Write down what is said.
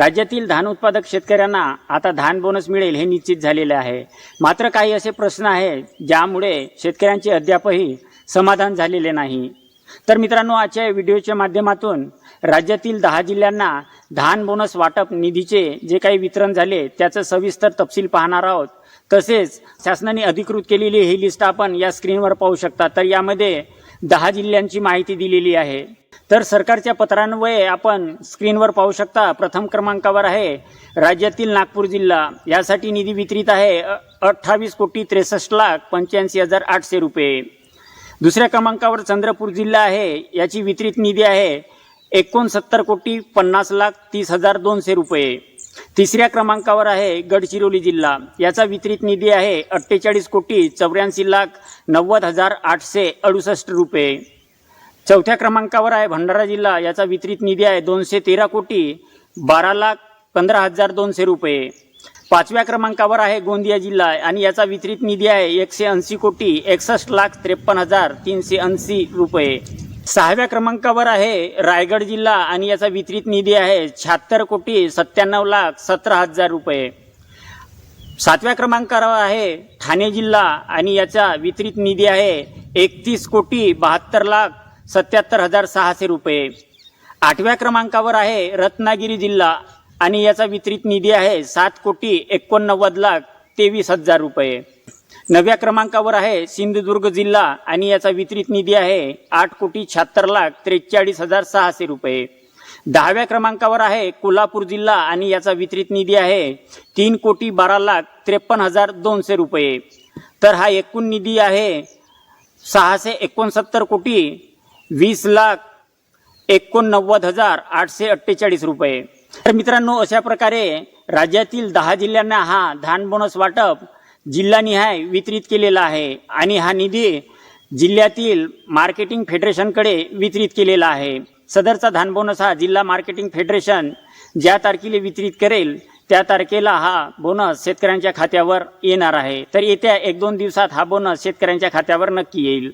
राज्यातील धान उत्पादक शेतकऱ्यांना आता धान बोनस मिळेल हे निश्चित झालेले आहे. मात्र काही असे प्रश्न आहेत ज्यामुळे शेतकऱ्यांचे अद्यापही समाधान झालेले नाही. तर मित्रांनो आजच्या व्हिडिओच्या माध्यमातून राज्यातील दहा जिल्ह्यांना धान बोनस वाटप निधीचे जे काही वितरण झाले त्याचं सविस्तर तपशील पाहणार आहोत. तसेच शासनाने अधिकृत केलेली ही लिस्ट आपण या स्क्रीनवर पाहू शकता. तर यामध्ये दहा जिल्ह्यांची माहिती दिलेली आहे. तर सरकारच्या पत्रान्वये आपण स्क्रीनवर पाहू शकता प्रथम क्रमांकावर आहे राज्यातील नागपूर जिल्हा. यासाठी निधी वितरित आहे अठ्ठावीस कोटी त्रेसष्ट लाख पंच्याऐंशी हजार आठशे रुपये. दुसऱ्या क्रमांकावर चंद्रपूर जिल्हा आहे. याची वितरित निधी आहे एकोणसत्तर कोटी पन्नास लाख तीस हजार दोनशे रुपये. तिसऱ्या क्रमांकावर आहे गडचिरोली जिल्हा. याचा वितरित निधी आहे अठ्ठेचाळीस कोटी चौऱ्याऐंशी लाख नव्वद हजार आठशे अडुसष्ट रुपये. चौथ्या क्रमांकावर आहे भंडारा जिल्हा. याचा वितरित निधी आहे दोनशे तेरा कोटी बारा लाख पंधरा हजार दोनशे रुपये. पाचव्या क्रमांकावर आहे गोंदिया जिल्हा आणि याचा वितरित निधी आहे एकशे ऐंशी कोटी एकसष्ट लाख त्रेपन्न हजार तीनशे ऐंशी रुपये. सहाव्या क्रमांकावर आहे रायगड जिल्हा आणि याचा वितरित निधी आहे शहात्तर कोटी सत्त्याण्णव लाख सतरा हजार रुपये. सातव्या क्रमांकावर आहे ठाणे जिल्हा आणि याचा वितरित निधी आहे एकतीस कोटी बहात्तर लाख सत्याहत्तर हजार सहाशे रुपये. आठव्या क्रमांकावर आहे रत्नागिरी जिल्हा आणि याचा वितरित निधी आहे सात कोटी एकोणनव्वद लाख तेवीस हजार रुपये. नव्या क्रमांकावर आहे सिंधुदुर्ग जिल्हा आणि याचा वितरित निधी आहे आठ कोटी शहात्तर लाख त्रेचाळीस हजार सहाशे रुपये. दहाव्या क्रमांकावर आहे कोल्हापूर जिल्हा आणि याचा वितरित निधी आहे तीन कोटी बारा लाख त्रेपन्न हजार दोनशे रुपये. तर हा एकूण निधी आहे सहाशे एकोणसत्तर कोटी वीस लाख एकोणनव्वद हजार आठशे अठ्ठेचाळीस रुपये. तर मित्रांनो अशा प्रकारे राज्यातील दहा जिल्ह्यांना हा धान बोनस वाटप जिल्हानिहाय वितरित केलेला आहे आणि हा निधी जिल्ह्यातील मार्केटिंग फेडरेशनकडे वितरित केलेला आहे. सदरचा धान बोनस हा जिल्हा मार्केटिंग फेडरेशन ज्या तारखेला वितरित करेल त्या तारखेला हा बोनस शेतकऱ्यांच्या खात्यावर येणार आहे. तर येत्या एक दोन दिवसात हा बोनस शेतकऱ्यांच्या खात्यावर नक्की येईल.